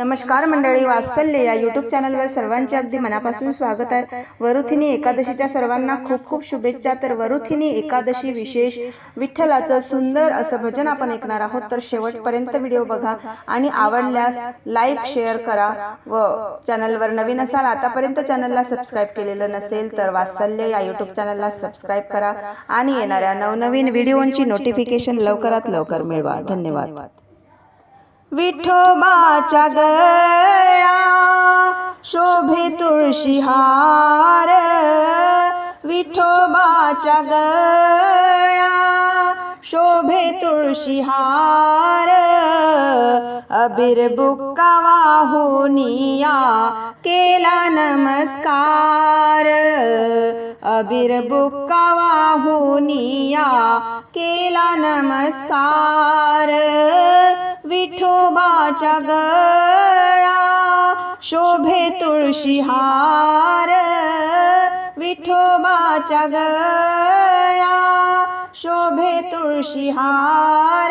नमस्कार मंडळी वास्तल्य या यूट्यूब चॅनलवर सर्वांचे अगदी मनापासून स्वागत आहे. वरुथिनी एकादशीच्या सर्वांना खूप खूप शुभेच्छा. तर वरुथिनी एकादशी विशेष विठ्ठलाचं सुंदर असं भजन आपण ऐकणार आहोत. तर शेवटपर्यंत व्हिडिओ बघा आणि आवडल्यास लाईक शेअर करा व चॅनलवर नवीन असाल आतापर्यंत चॅनलला सबस्क्राईब केलेलं नसेल तर वास्तल्य या यूट्यूब चॅनलला सबस्क्राईब करा. आणि येणाऱ्या नवनवीन व्हिडिओंची नोटिफिकेशन लवकरात लवकर मिळवा. धन्यवाद. विठोबाच्या गळ्या शोभे तुळशी हार. विठोबाच्या गळ्या शोभे तुळशी हार. अबीर बुक्का वाहुनिया केला नमस्कार. अबीर बुक्का वाहुनिया केला नमस्कार. विठोबाच्या गळा शोभे तुळशी हार. विठोबाच्या गळा शोभे तुळशी हार.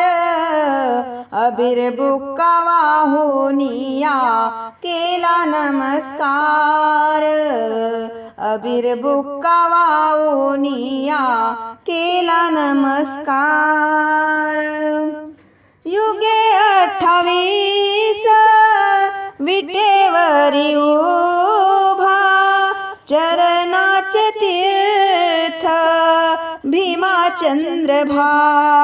अबीर बुक्का वाहोनिया केला नमस्कार. अबीर बुक्का वाहोनिया केला नमस्कार. युगे अठ्ठावीस विटेवरी उभा चरणाचे तीर्थ भीमा चंद्रभागा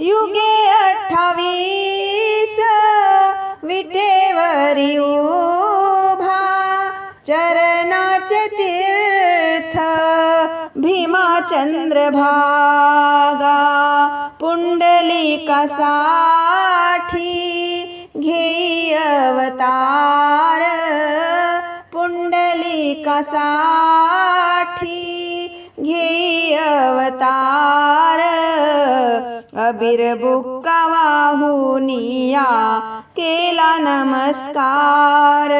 युगे अठ्ठावीस विटेवरी उभा चरणाचे तीर्थ भीमा चंद्रभागा पुंडलिकासाठी घेई अवतार. पुंडलिकासाठी घेई अवतार. अबीर बुक्का वाहुनिया केला नमस्कार.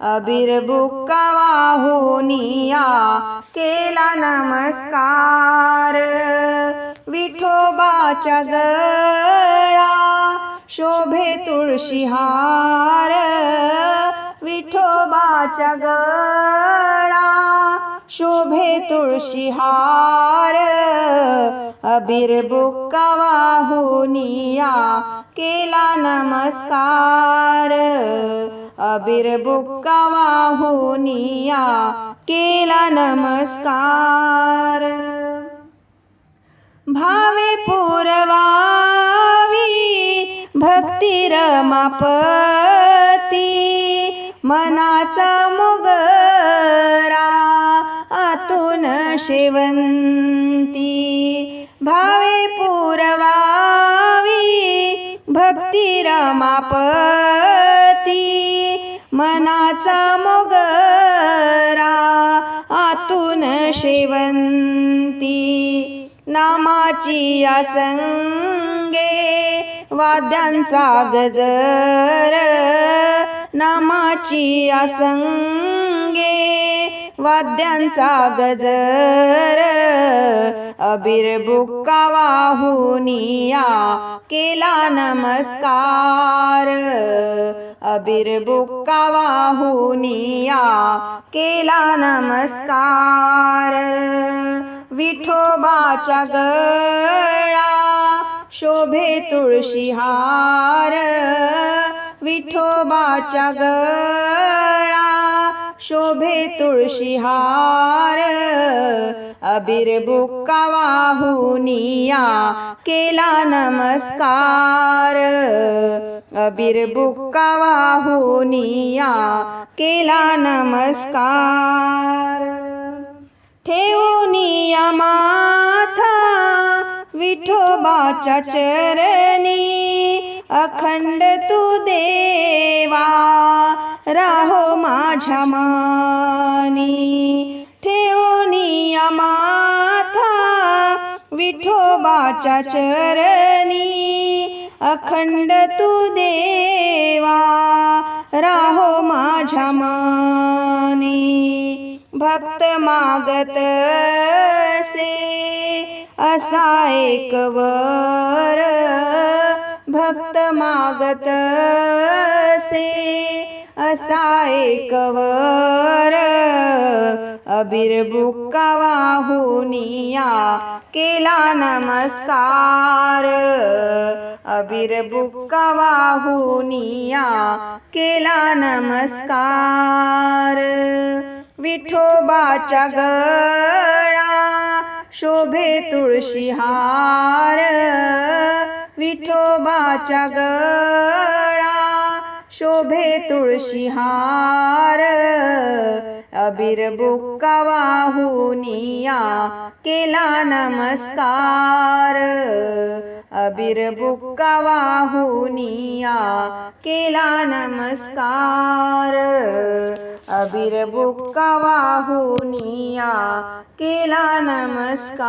अबीर बुक्का वाहुनिया केला नमस्कार. विठोबाच्या गळा शोभे तुळशीहार विठोबाच्या गळा शोभे तुळशीहार अबीर बुक्का केला नमस्कार. अबीर बुक्का वाहुनिया केला नमस्कार. भावे पुरवावी भक्ती रमापती मनाचा मुगरा आतून शेवंती. भावे पुरवावी भक्ती रमापती मनाचा मुगरा आतून शेवंती. नामाची आसंगे वाद्यांचा गजर नामाची आसंगे वाद्यांचा गजर अबीर बुक्का वाहुनिया केला नमस्कार अबीर बुक्का वाहुनिया केला नमस्कार. विठोबाच्या गळा शोभे तुळशी हार. विठोबाच्या गळा शोभे तुळशी हार. अबीर बुक्का वाहुनिया केला नमस्कार. अबीर बुक्का वाहुनिया केला नमस्कार. ठेवूनिया माथा विठोबाच्या चरणी अखंड तू देवा राहो माझ्या मानी. ठेवूनिया माथा विठोबाच्या चरणी अखंड तू देवा राहो माझ्या मानी. भक्त मागत से असा एक वर भक्त मागत से असा एक वर अबीर बुक्का केला नमस्कार। अबीर बुक्का वाहुनिया केला नमस्कार। विठोबाच्या गळा शोभे तुळशी हार. विठोबाच्या गळा शोभे तुळशी हार. अबीर बुक्का वाहुनिया केला नमस्कार. अबीर बुक्का वाहुनिया केला नमस्कार. अबीर वाहुनिया केला नमस्कार।